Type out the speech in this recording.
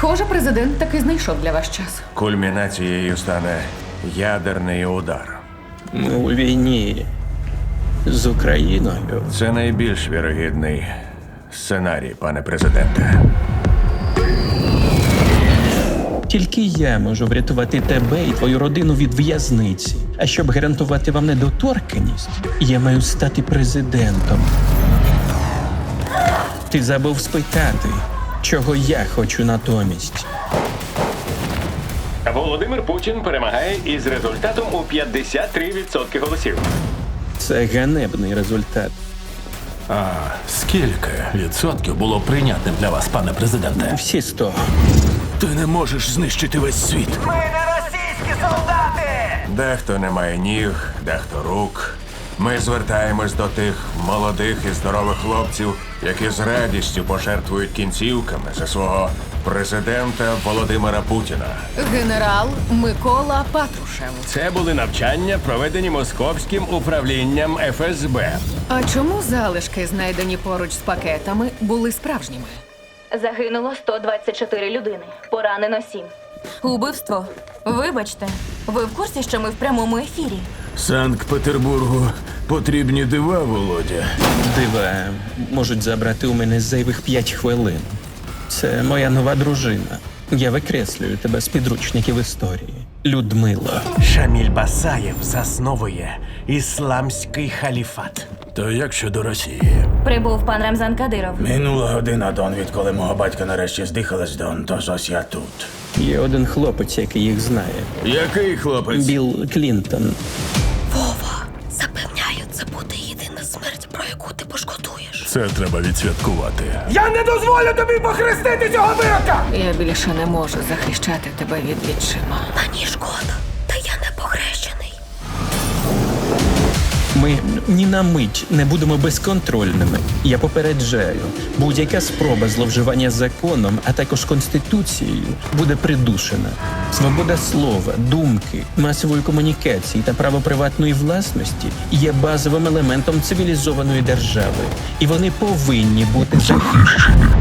Схоже, президент таки знайшов для вас час. Кульмінацією стане ядерний удар. Ми у війні з Україною. Це найбільш вірогідний сценарій, пане президенте. Тільки я можу врятувати тебе і твою родину від в'язниці. А щоб гарантувати вам недоторканність, я маю стати президентом. Ти забув спитати, чого я хочу натомість. Володимир Путін перемагає із результатом у 53% голосів. Це ганебний результат. А скільки відсотків було прийнятним для вас, пане президенте? Всі сто. Ти не можеш знищити весь світ. Ми не російські солдати! Дехто не має ніг, дехто рук. Ми звертаємось до тих молодих і здорових хлопців, які з радістю пожертвують кінцівками за свого президента Володимира Путіна. Генерал Микола Патрушев. Це були навчання, проведені московським управлінням ФСБ. А чому залишки, знайдені поруч з пакетами, були справжніми? Загинуло 124 людини, поранено 7. Убивство? Вибачте, ви в курсі, що ми в прямому ефірі? Санкт-Петербургу потрібні дива, Володя. Дива можуть забрати у мене зайвих п'ять хвилин. Це моя нова дружина. Я викреслюю тебе з підручників історії. Людмила. Шаміль Басаєв засновує ісламський халіфат. То як щодо Росії? Прибув пан Рамзан Кадиров. Минула година, Дон, відколи мого батька нарешті здихалась, Дон, тож ось я тут. Є один хлопець, який їх знає. Який хлопець? Білл Клінтон. Це треба відсвяткувати. Я не дозволю тобі похрестити цього вирока! Я більше не можу захищати тебе від відчима. Мені шкода, та я не похрещений. Ми ні на мить не будемо безконтрольними. Я попереджаю, будь-яка спроба зловживання законом, а також конституцією, буде придушена. Свобода слова, думки, масової комунікації та право приватної власності є базовим елементом цивілізованої держави, і вони повинні бути захищені.